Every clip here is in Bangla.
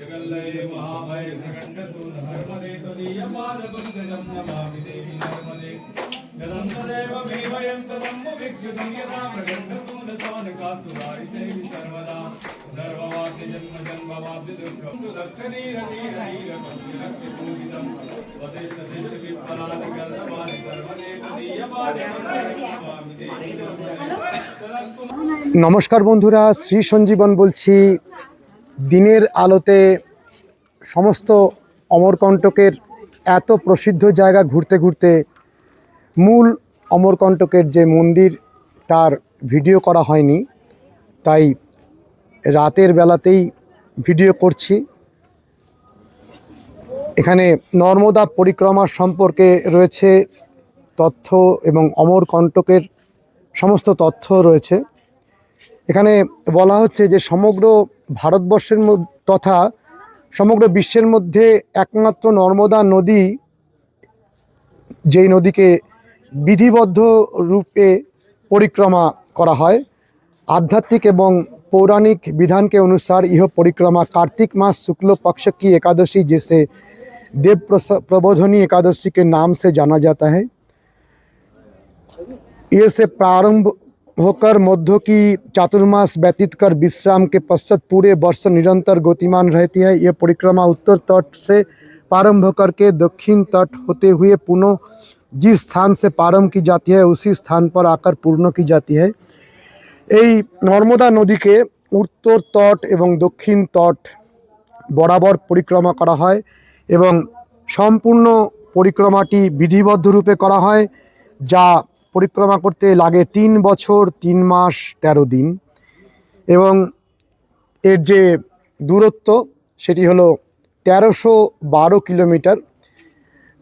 जगल्लये महाभय प्रकण्डसून नर्मदे त्वदीयपादपङ्कजं नमामि देवि नर्मदे जलं तदेव मे वयं तदम्बुभिक्षुतं यदा प्रकण्डसूनसौनकासुरारिसेवि सर्वदा सर्ववाप्य जन्म जन्मवाप्य दुःखं सुलक्षणीरधीरधीरकं वसेत देश विप्पलानि गर्दवानि सर्वदे त्वदीयपादपङ्कजं नमामि देवि नर्मदे নমস্কার বন্ধুরা শ্রী সঞ্জীবন বলছি দিনের আলোতে সমস্ত অমরকণ্টকের এত প্রসিদ্ধ জায়গা ঘুরতে ঘুরতে মূল অমরকণ্টকের যে মন্দির, তার ভিডিও করা হয়নি। তাই রাতের বেলাতেই ভিডিও করছি। এখানে নর্মদা পরিক্রমা সম্পর্কে রয়েছে তথ্য এবং অমরকণ্টকের সমস্ত তথ্য রয়েছে। এখানে বলা হচ্ছে যে সমগ্র ভারতবর্ষের মধ্যে তথা সমগ্র বিশ্বের মধ্যে একমাত্র নর্মদা নদী যেই নদীকে বিধিবদ্ধ রূপে পরিক্রমা করা হয় आध्यात्मिक एवं पौराणिक विधान के अनुसार यह परिक्रमा कार्तिक मास शुक्ल पक्ष की एकादशी जिसे देव प्रस- प्रबोधनी एकादशी के नाम से जाना जाता है ये से प्रारंभ होकर मध्य की चातुर्मास व्यतीत कर विश्राम के पश्चात पूरे वर्ष निरंतर गतिमान रहती है ये परिक्रमा उत्तर तट से प्रारंभ करके दक्षिण तट होते हुए पुनः जिस स्थान से प्रारंभ की जाती है उसी स्थान पर आकर पूर्ण की जाती है এই নর্মদা নদীকে উত্তর তট এবং দক্ষিণ তট বরাবর পরিক্রমা করা হয় এবং সম্পূর্ণ পরিক্রমাটি বিধিবদ্ধ রূপে করা হয় যা পরিক্রমা করতে লাগে তিন বছর তিন মাস তেরো দিন এবং এর যে দূরত্ব সেটি হলো তেরোশো বারো কিলোমিটার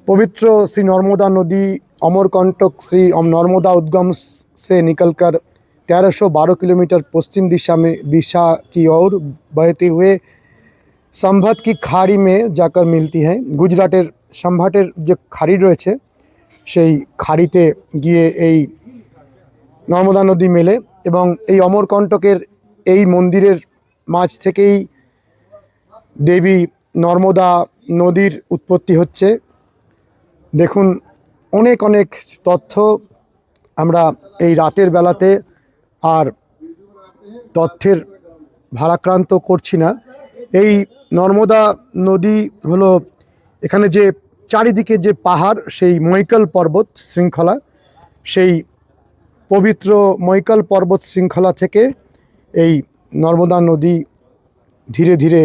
पवित्र श्री नर्मदा नदी अमरकंटक श्री अम नर्मदा उद्गम से निकलकर 1312 किलोमीटर पश्चिम दिशा में दिशा की ओर बहते हुए संभत की खाड़ी में जाकर मिलती है গুজরাটের সম্ভাটের যে খাড়ি রয়েছে সেই খাড়িতে গিয়ে এই নর্মদা নদী মেলে এবং এই অমরকণ্টকের এই মন্দিরের মাঝ থেকেই দেবী নর্মদা নদীর উৎপত্তি হচ্ছে। দেখুন, অনেক অনেক তথ্য আমরা এই রাতের বেলাতে আর তথ্যের ভারাক্রান্ত করছি না। এই নর্মদা নদী হলো এখানে যে চারিদিকে যে পাহাড়, সেই মৈকল পর্বত শৃঙ্খলা, সেই পবিত্র মৈকল পর্বত শৃঙ্খলা থেকে এই নর্মদা নদী ধীরে ধীরে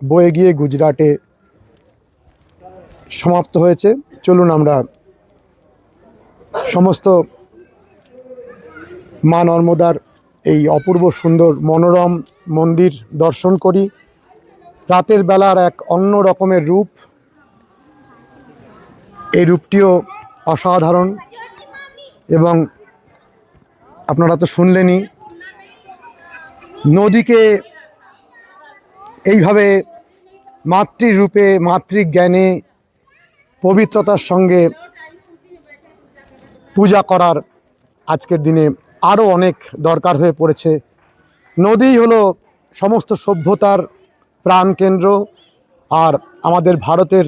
বয়ে গিয়ে গুজরাটে সমাপ্ত হয়েছে। চলুন আমরা সমস্ত মা নর্মদার এই অপূর্ব সুন্দর মনোরম মন্দির দর্শন করি। রাতের বেলার এক অন্য রকমের রূপ এই রূপটিও অসাধারণ এবং আপনারা তো শুনলেনই। নদীকে এইভাবে মাতৃরূপে, মাতৃজ্ঞানে পবিত্রতার সঙ্গে পূজা করার আজকের দিনে আরও অনেক দরকার হয়ে পড়েছে। নদী হলো সমস্ত সভ্যতার প্রাণকেন্দ্র আর আমাদের ভারতের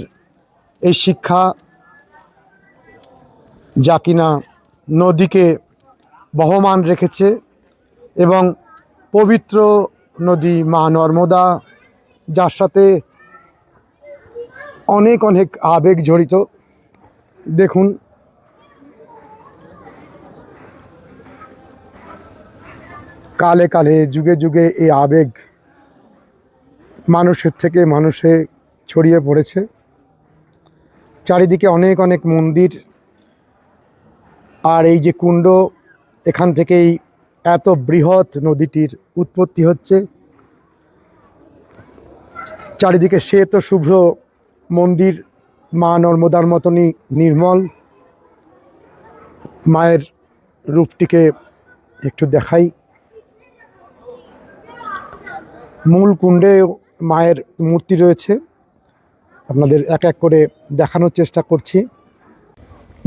এই শিক্ষা যা কিনা নদীকে বহমান রেখেছে এবং পবিত্র নদী মা নর্মদা, যার সাথে অনেক অনেক আবেগ জড়িত। দেখুন। কালে কালে, যুগে যুগে এই আবেগ মানুষের থেকে মানুষে ছড়িয়ে পড়েছে। চারিদিকে অনেক অনেক মন্দির আর এই যে কুণ্ড, এখান থেকেই এত বৃহৎ নদীটির উৎপত্তি হচ্ছে। চারিদিকে শ্বেত শুভ্র মন্দির, মা নর্মদার মতনই নির্মল। মায়ের রূপটিকে একটু দেখাই। মূল কুণ্ডে মায়ের মূর্তি রয়েছে। আপনাদের এক এক করে দেখানোর চেষ্টা করছি।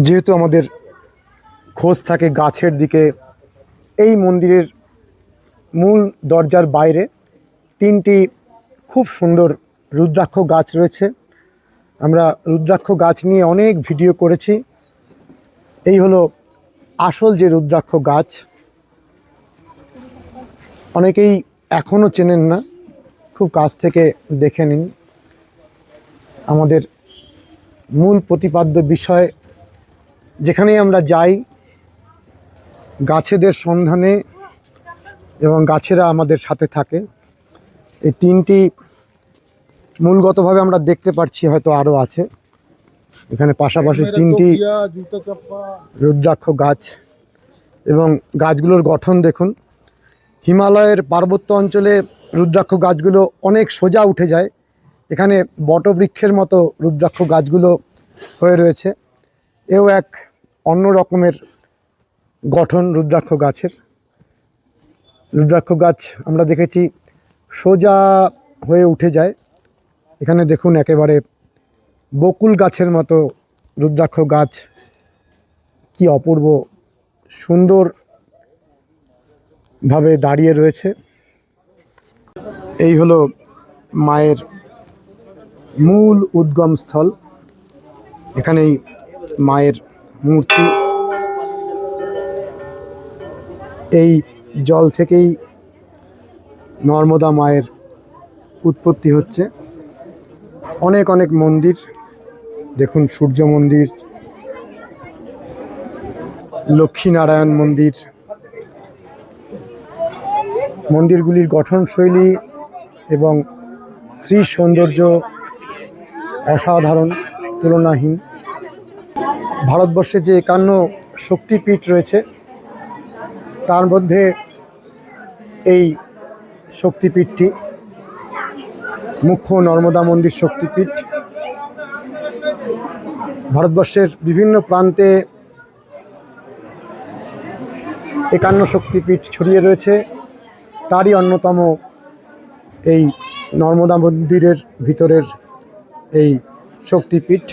যেহেতু আমাদের খোঁজ থাকে গাছের দিকে। এই মন্দিরের মূল দরজার বাইরে তিনটি খুব সুন্দর রুদ্রাক্ষ গাছ রয়েছে। আমরা রুদ্রাক্ষ গাছ নিয়ে অনেক ভিডিও করেছি। এই হলো আসল যে রুদ্রাক্ষ গাছ। অনেকেই এখনও চেনেন না, খুব কাছ থেকে দেখে নিন। আমাদের মূল প্রতিপাদ্য বিষয়, যেখানেই আমরা যাই গাছেদের সন্ধানে এবং গাছেরা আমাদের সাথে থাকে। এই তিনটি মূলগতভাবে আমরা দেখতে পাচ্ছি হয়তো আরও আছে। এখানে পাশাপাশি তিনটি রুদ্রাক্ষ গাছ এবং গাছগুলোর গঠন দেখুন। হিমালয়ের পার্বত্য অঞ্চলে রুদ্রাক্ষ গাছগুলো অনেক সোজা উঠে যায়। এখানে বটবৃক্ষের মতো রুদ্রাক্ষ গাছগুলো হয়ে রয়েছে। এও এক অন্য রকমের গঠন রুদ্রাক্ষ গাছের। রুদ্রাক্ষ গাছ আমরা দেখেছি সোজা হয়ে উঠে যায়। এখানে দেখুন একেবারে বকুল গাছের মতো রুদ্রাক্ষ গাছ। কি অপূর্ব সুন্দর ভাবে দাঁড়িয়ে রয়েছে। এই হলো মায়ের মূল উদ্গম স্থল। এখানেই মায়ের মূর্তি। এই জল থেকেই নর্মদা মায়ের উৎপত্তি হচ্ছে। অনেক অনেক মন্দির, দেখুন সূর্য মন্দির, লক্ষ্মীনারায়ণ মন্দির, মন্দিরগুলির গঠনশৈলী এবং শ্রী সৌন্দর্য অসাধারণ, তুলনাহীন। ভারতবর্ষে যে একান্ন শক্তিপীঠ রয়েছে তার মধ্যে এই শক্তিপীঠটি, মুখ্য নর্মদা মন্দির শক্তিপীঠ, ভারতবর্ষের বিভিন্ন প্রান্তে একান্ন শক্তিপীঠ ছড়িয়ে রয়েছে। তারই অন্যতম এই নর্মদা মন্দিরের ভিতরের এই শক্তিপীঠ।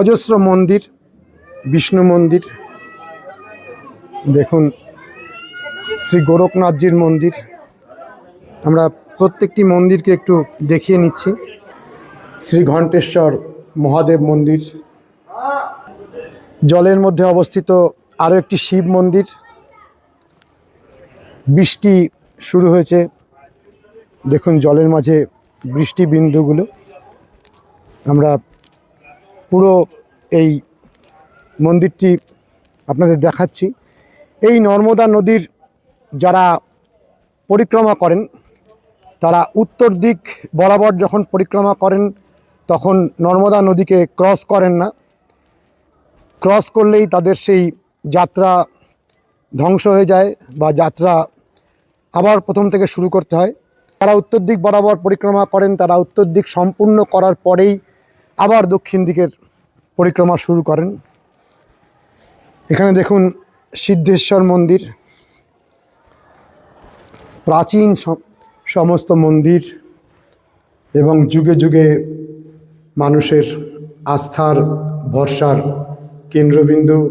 অজস্র মন্দির, বিষ্ণু মন্দির দেখুন, শ্রী গোরখনাথজির মন্দির। আমরা প্রত্যেকটি মন্দিরকে একটু দেখিয়ে নিচ্ছি। শ্রী ঘণ্টেশ্বর মহাদেব মন্দির। জলের মধ্যে অবস্থিত আরও একটি শিব মন্দির। বৃষ্টি শুরু হয়েছে। দেখুন, জলের মাঝে বৃষ্টি বিন্দুগুলো। আমরা পুরো এই মন্দিরটি আপনাদের দেখাচ্ছি। এই নর্মদা নদীর যারা পরিক্রমা করেন, তারা উত্তর দিক বরাবর যখন পরিক্রমা করেন, তখন নর্মদা নদীকে ক্রস করেন না। ক্রস করলেই তাদের সেই যাত্রা ধ্বংস হয়ে যায় বা যাত্রা আবার প্রথম থেকে শুরু করতে হয়। তারা উত্তর দিক বরাবর পরিক্রমা করেন, তারা উত্তর দিক সম্পূর্ণ করার পরেই আবার দক্ষিণ দিকের পরিক্রমা শুরু করেন। এখানে দেখুন সিদ্ধেশ্বর মন্দির, প্রাচীন সম- সমস্ত মন্দির এবং যুগে যুগে মানুষের আস্থার, ভরসার কেন্দ্রবিন্দু।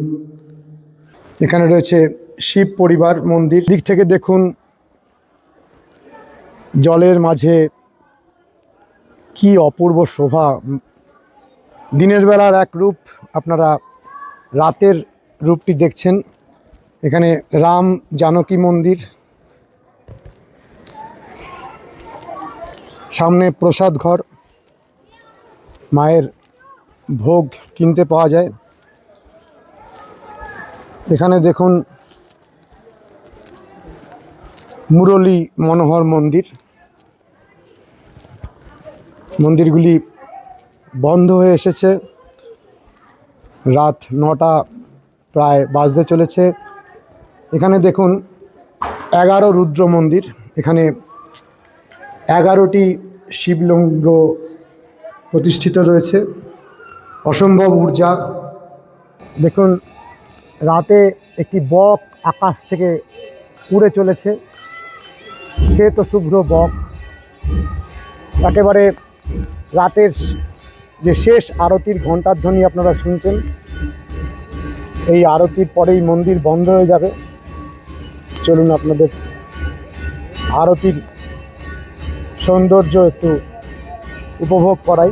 এখানে রয়েছে শিব পরিবার মন্দির। দিক থেকে দেখুন, জলের মাঝে কি অপূর্ব শোভা। দিনের বেলার এক রূপ আপনারা রাতের রূপটি দেখছেন। এখানে রাম জানকী মন্দির, সামনে প্রসাদ ঘর, মায়ের ভোগ কিনতে পাওয়া যায়। এখানে দেখুন মুরলী মনোহর মন্দির। মন্দিরগুলি বন্ধ হয়ে এসেছে। রাত নটা প্রায় বাজতে চলেছে। এখানে দেখুন এগারো রুদ্র মন্দির। এখানে এগারোটি শিবলিঙ্গ প্রতিষ্ঠিত রয়েছে। অসম্ভব ঊর্জা। দেখুন, রাতে একটি বক আকাশ থেকে উড়ে চলেছে। সে তো শুভ্র বক। একেবারে রাতের যে শেষ আরতির ঘণ্টার ধ্বনি আপনারা শুনছেন। এই আরতির পরেই মন্দির বন্ধ হয়ে যাবে। চলুন আপনাদের আরতির সৌন্দর্য একটু উপভোগ করাই।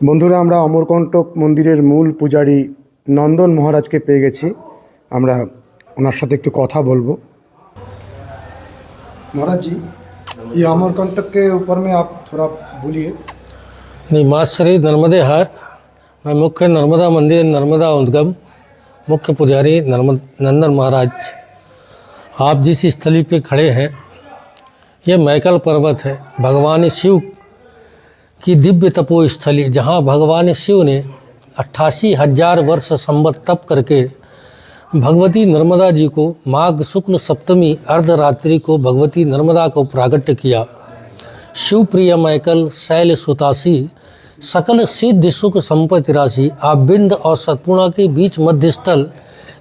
বন্ধুরা, আমরা অমরকণ্টক মন্দিরের মূল পূজারী নন্দন মহারাজকে পেয়ে গেছি। আমরা ওনার সাথে একটু কথা বলব। মহারাজজি ये अमरकंटक के ऊपर में आप थोड़ा बोलिए। निमाश्री नर्मदे हर मैं मुख्य नर्मदा मंदिर नर्मदा उद्गम मुख्य पुजारी नर्मद नंदन महाराज। आप जिस स्थली पे खड़े हैं यह मैकल पर्वत है भगवान शिव की दिव्य तपोस्थली जहाँ भगवान शिव ने अट्ठासी हज़ार वर्ष संबत तप करके भगवती नर्मदा जी को माघ शुक्ल सप्तमी अर्धरात्रि को भगवती नर्मदा को प्रागट्य किया। शिवप्रिय मैकल, शैल सुतासी, सकल सिद्ध सुख संपत्ति राशि आप बिंद और सतपुणा के बीच मध्य स्थल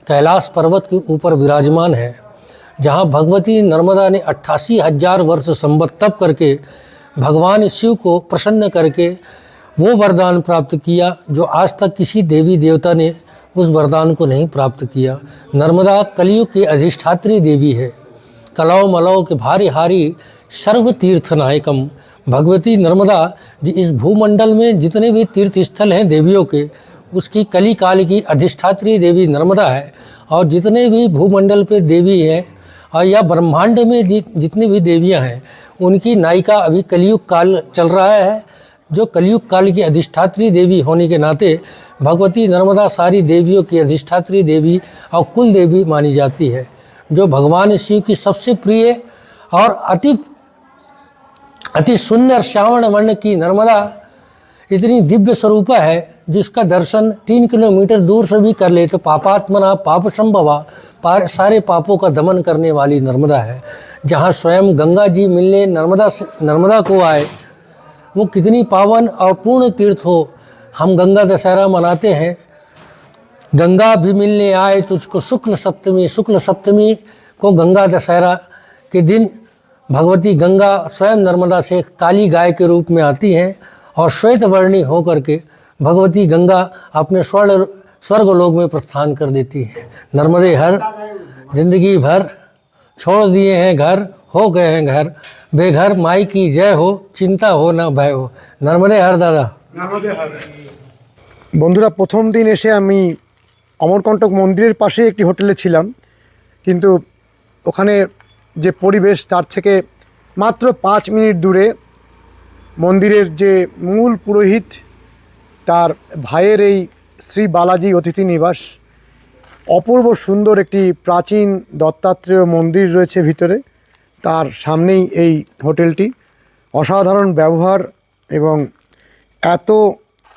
कैलाश पर्वत के ऊपर विराजमान है, जहाँ भगवती नर्मदा ने अट्ठासी हज़ार वर्ष संबत तप करके भगवान शिव को प्रसन्न करके वो वरदान प्राप्त किया, जो आज तक किसी देवी देवता ने उस वरदान को नहीं प्राप्त किया। नर्मदा कलयुग की अधिष्ठात्री देवी है। कलाओ मलाओ के भारी हारी सर्व तीर्थ नायकम भगवती नर्मदा जी इस भूमंडल में जितने भी तीर्थ स्थल हैं देवियों के, उसकी कली काल की अधिष्ठात्री देवी नर्मदा है और जितने भी भूमंडल पे देवी हैं और या ब्रह्मांड में जितनी भी देवियाँ हैं, उनकी नायिका अभी कलयुग काल चल रहा है। जो कलयुग काल की अधिष्ठात्री देवी होने के नाते भगवती नर्मदा सारी देवियों की अधिष्ठात्री देवी और कुल देवी मानी जाती है, जो भगवान शिव की सबसे प्रिय और अति अति सुंदर श्रावण वर्ण की नर्मदा इतनी दिव्य स्वरूपा है, जिसका दर्शन तीन किलोमीटर दूर से भी कर ले तो पापात्मना पाप संभवा पार, सारे पापों का दमन करने वाली नर्मदा है। जहाँ स्वयं गंगा जी मिलने नर्मदा से, नर्मदा को आए वो कितनी पावन और पूर्ण तीर्थ हो, हम गंगा दशहरा मनाते हैं। गंगा भी मिलने आए तुझको शुक्ल सप्तमी शुक्ल सप्तमी को गंगा दशहरा के दिन भगवती गंगा स्वयं नर्मदा से काली गाय के रूप में आती हैं और श्वेत वर्णी होकर के भगवती गंगा अपने स्वर्ण स्वर्ग लोक में प्रस्थान कर देती है। नर्मदे हर, ज़िंदगी भर छोड़ दिए हैं घर हो गए हैं घर बेघर माई की जय हो चिंता हो ना भय हो नर्मदे हर दादा বন্ধুরা প্রথম দিন এসে আমি অমরকণ্টক মন্দিরের পাশেই একটি হোটেলে ছিলাম কিন্তু ওখানে যে পরিবেশ তার থেকে মাত্র পাঁচ মিনিট দূরে মন্দিরের যে মূল পুরোহিত তার ভাইয়ের এই শ্রী বালাজি অতিথি নিবাস অপূর্ব সুন্দর একটি প্রাচীন দত্তাত্রেয় মন্দির রয়েছে ভিতরে তার সামনেই এই হোটেলটি। অসাধারণ ব্যবহার এবং এত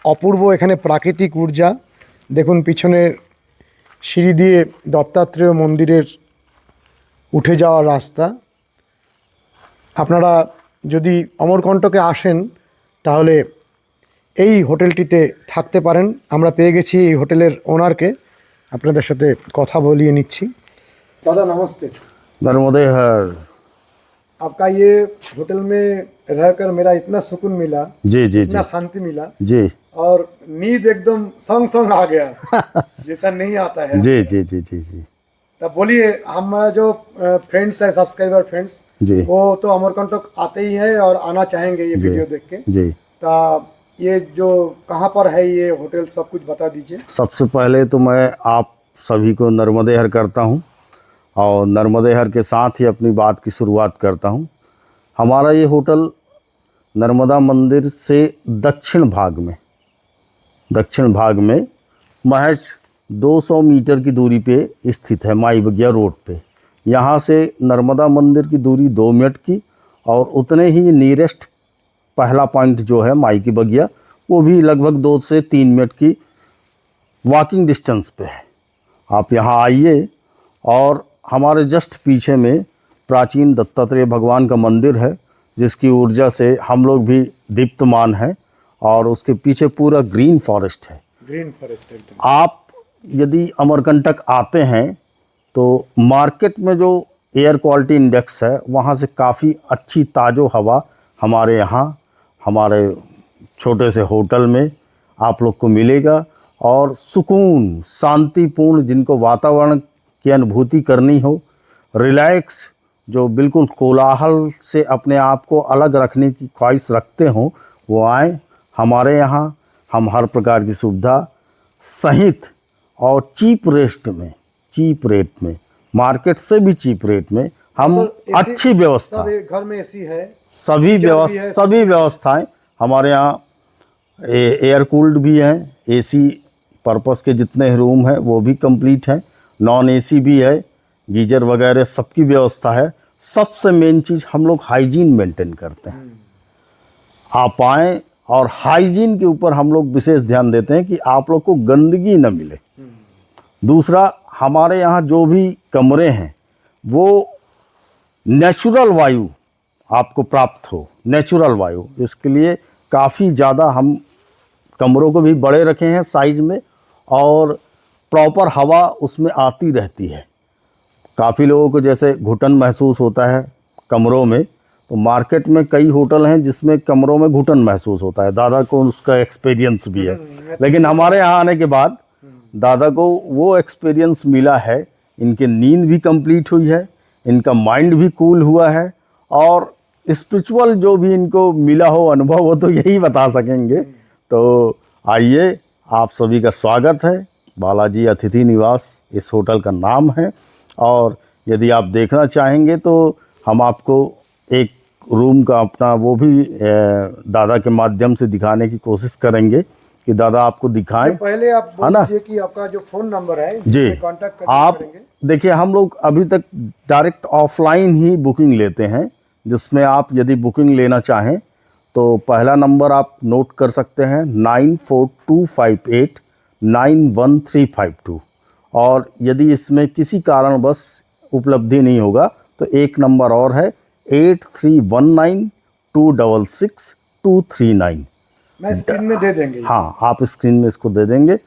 অপূর্ব এখানে প্রাকৃতিক ঊর্জা। দেখুন পিছনের সিঁড়ি দিয়ে দত্তাত্রেয় মন্দিরের উঠে যাওয়ার রাস্তা। আপনারা যদি অমরকণ্টকে আসেন, তাহলে এই হোটেলটিতে থাকতে পারেন। আমরা পেয়ে গেছি এই হোটেলের ওনারকে। আপনাদের সাথে কথা বলিয়ে নিচ্ছি। দাদা, নমস্তে। ধর্মদেহার आपका ये होटल में रहकर मेरा इतना सुकून मिला जी जी इतना शांति मिला जी। और नींद एकदम संग संग आ गया जैसा नहीं आता है। जी जी जी जी जी। तब बोलिए हमारा जो फ्रेंड्स है सब्सक्राइबर फ्रेंड्स जी। वो तो अमरकंटक आते ही है और आना चाहेंगे ये वीडियो देख के। जी। तो ये जो कहाँ पर है ये होटल सब कुछ बता दीजिए। सबसे पहले तो मैं आप सभी को नर्मदे हर करता हूँ। और नर्मदे हर के साथ ही अपनी बात की शुरुआत करता हूँ। हमारा ये होटल नर्मदा मंदिर से दक्षिण भाग में, दक्षिण भाग में महज 200 मीटर की दूरी पे स्थित है माई बगिया रोड पे। यहाँ से नर्मदा मंदिर की दूरी दो मिनट की और उतने ही नियरेस्ट पहला पॉइंट जो है माई की बगिया वो भी लगभग दो से तीन मिनट की वॉकिंग डिस्टेंस पे है। आप यहाँ आइए और हमारे जस्ट पीछे में प्राचीन दत्तात्रेय भगवान का मंदिर है जिसकी ऊर्जा से हम लोग भी दीप्तमान हैं और उसके पीछे पूरा ग्रीन फॉरेस्ट है। ग्रीन फॉरेस्ट आप यदि अमरकंटक आते हैं तो मार्केट में जो एयर क्वालिटी इंडेक्स है वहाँ से काफ़ी अच्छी ताज़ो हवा हमारे यहाँ हमारे छोटे से होटल में आप लोग को मिलेगा और सुकून शांतिपूर्ण जिनको वातावरण की अनुभूति करनी हो। रिलैक्स जो बिल्कुल कोलाहल से अपने आप को अलग रखने की ख्वाहिश रखते हों वो आए हमारे यहाँ हम हर प्रकार की सुविधा सहित और चीप रेट में चीप रेट में मार्केट से भी चीप रेट में हम तो अच्छी व्यवस्था। घर में एसी है सभी व्यवस्था सभी व्यवस्थाएँ हमारे यहाँ एयर कूल्ड भी हैं एसी पर्पस के जितने रूम हैं वो भी कंप्लीट हैं। नॉन एसी भी है, गीजर वगैरह सबकी व्यवस्था है। सबसे मेन चीज़ हम लोग हाइजीन मेंटेन करते हैं। आप आएँ और हाइजीन के ऊपर हम लोग विशेष ध्यान देते हैं कि आप लोग को गंदगी न मिले। दूसरा, हमारे यहाँ जो भी कमरे हैं, वो नेचुरल वायु आपको प्राप्त हो। नेचुरल वायु, इसके लिए काफ़ी ज़्यादा हम कमरों को भी बड़े रखे हैं साइज़ में और प्रॉपर हवा उसमें आती रहती है। काफ़ी लोगों को जैसे घुटन महसूस होता है कमरों में तो मार्केट में कई होटल हैं जिसमें कमरों में घुटन महसूस होता है। दादा को उसका एक्सपीरियंस भी है। लेकिन हमारे यहाँ आने के बाद दादा को वो एक्सपीरियंस मिला है। इनकी नींद भी कंप्लीट हुई है इनका माइंड भी कूल हुआ है और स्पिरिचुअल जो भी इनको मिला हो अनुभव वो तो यही बता सकेंगे। तो आइए आप सभी का स्वागत है। बालाजी अतिथि निवास इस होटल का नाम है। और यदि आप देखना चाहेंगे तो हम आपको एक रूम का अपना वो भी दादा के माध्यम से दिखाने की कोशिश करेंगे कि दादा आपको दिखाएँ। पहले आप है ना? कि आपका जो फ़ोन नंबर है जी। कांटेक्ट आप देखिए हम लोग अभी तक डायरेक्ट ऑफलाइन ही बुकिंग लेते हैं जिसमें आप यदि बुकिंग लेना चाहें तो पहला नंबर आप नोट कर सकते हैं nine four two five eight nine one three five two. और यदि इसमें किसी कारणवश उपलब्धि नहीं होगा तो एक नंबर और है eight three one nine two double six two three nine. मैं स्क्रीन में दे देंगे। हाँ आप स्क्रीन में इसको दे देंगे।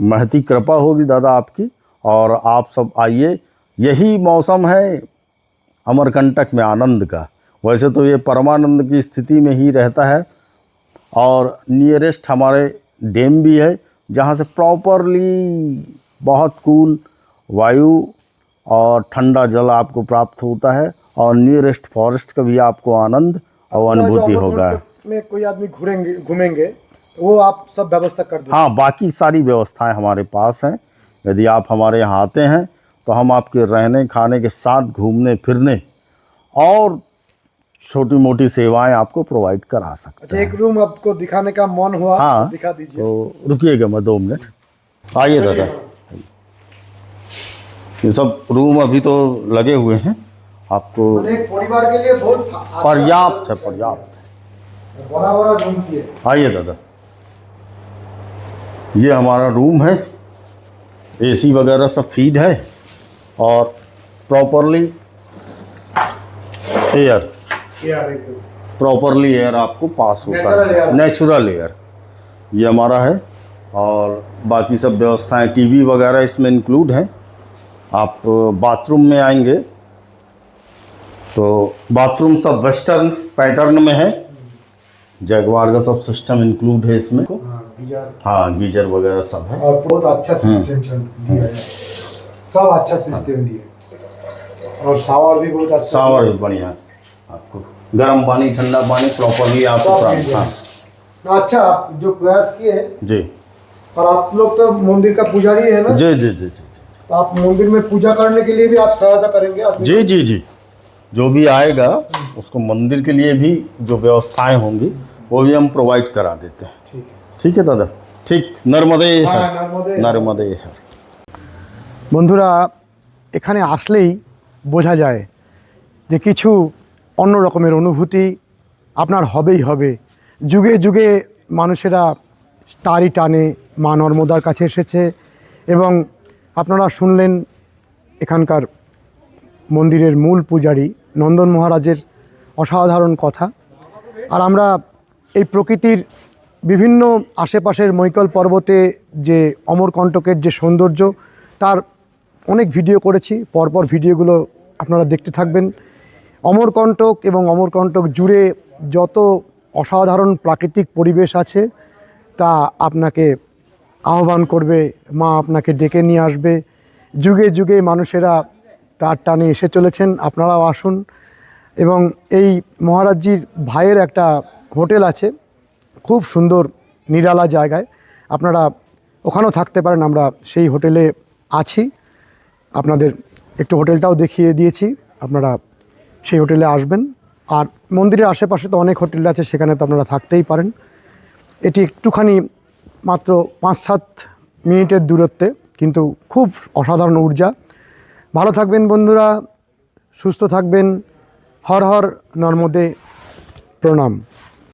महती कृपा होगी दादा आपकी। और आप सब आइए। यही मौसम है अमरकंटक में आनंद का। वैसे तो ये परमानंद की स्थिति में ही रहता है। और नियरेस्ट हमारे डैम भी है। जहाँ से प्रॉपरली बहुत कूल वायु और ठंडा जल आपको प्राप्त होता है और नियरेस्ट फॉरेस्ट का भी आपको आनंद और अनुभूति होगा। में कोई आदमी घूरेंगे घूमेंगे वो आप सब व्यवस्था कर देंगे। हाँ बाकी सारी व्यवस्थाएँ हमारे पास हैं। यदि आप हमारे यहाँ आते हैं तो हम आपके रहने खाने के साथ घूमने फिरने और छोटी मोटी सेवाएँ आपको प्रोवाइड करा सकते अच्छा एक रूम आपको दिखाने का मन हुआ हाँ। तो दिखा दीजिए। तो रुकिएगा मैं दो मिनट। आइए दादा। ये सब रूम अभी तो लगे हुए हैं। आपको परिवार के लिए बहुत पर्याप्त है पर्याप्त है। बड़ा बड़ा रूम आइए दादा। ये हमारा रूम है। एसी वगैरह सब फ़ीड है। और प्रॉपरली एयर प्रॉपरली एयर आपको पास होता है। नेचुरल एयर ये हमारा है। और बाकी सब व्यवस्थाएँ टीवी वगैरह इसमें इंक्लूड हैं। आप बाथरूम में आएँगे। तो बाथरूम सब वेस्टर्न पैटर्न में है। जैगवार का सब सिस्टम इंक्लूड है इसमें। हाँ, गीजर। हाँ गीजर वगैरह सब है। और बहुत अच्छा सिस्टम दिया है। सब अच्छा सिस्टम दिए और शावर भी बहुत अच्छा शावर भी बढ़िया है। आपको गर्म पानी ठंडा पानी प्रॉपरली आपको सब प्राप्त मिल हाँ अच्छा आप जो प्रयास किए हैं जी और आप लोग तो मंदिर का पुजारी है ना जी जी जी जी तो आप मंदिर में पूजा करने के लिए भी आप सहायता करेंगे आप जी जी जी जो भी आएगा उसको मंदिर के लिए भी जो व्यवस्थाएं होंगी वो भी हम प्रोवाइड करा देते हैं ठीक है ठीक है दादा ठीक नर्मदे हाँ, हर नर्मदे नर्मदे हर বন্ধুরা এখানে আসলেই বোঝা যায় যে কিছু অন্য রকমের অনুভূতি আপনার হবেই হবে। যুগে যুগে মানুষেরা তারই টানে মা নর্মদার কাছে এসেছে এবং আপনারা শুনলেন এখানকার মন্দিরের মূল পূজারী নন্দন মহারাজের অসাধারণ কথা। আর আমরা এই প্রকৃতির বিভিন্ন আশেপাশের মৈকল পর্বতে যে অমরকণ্টকের যে সৌন্দর্য, তার অনেক ভিডিও করেছি। পরপর ভিডিওগুলো আপনারা দেখতে থাকবেন। অমরকণ্টক এবং অমরকণ্টক জুড়ে যত অসাধারণ প্রাকৃতিক পরিবেশ আছে, তা আপনাকে আহ্বান করবে, মা আপনাকে ডেকে নিয়ে আসবে। যুগে যুগে মানুষেরা তার টানে এসে চলেছেন, আপনারাও আসুন। এবং এই মহারাজজির ভাইয়ের একটা হোটেল আছে, খুব সুন্দর নিরালা জায়গায়। আপনারা ওখানেও থাকতে পারেন, আমরা সেই হোটেলে আছি। আপনাদের একটু হোটেলটাও দেখিয়ে দিয়েছি, আপনারা সেই হোটেলে আসবেন। আর মন্দিরের আশেপাশে তো অনেক হোটেল আছে, সেখানে তো আপনারা থাকতেই পারেন। এটি একটুখানি মাত্র পাঁচ সাত মিনিটের দূরত্বে, কিন্তু খুব অসাধারণ ঊর্জা। ভালো থাকবেন বন্ধুরা, সুস্থ থাকবেন। হর হর, নর্মদে প্রণাম।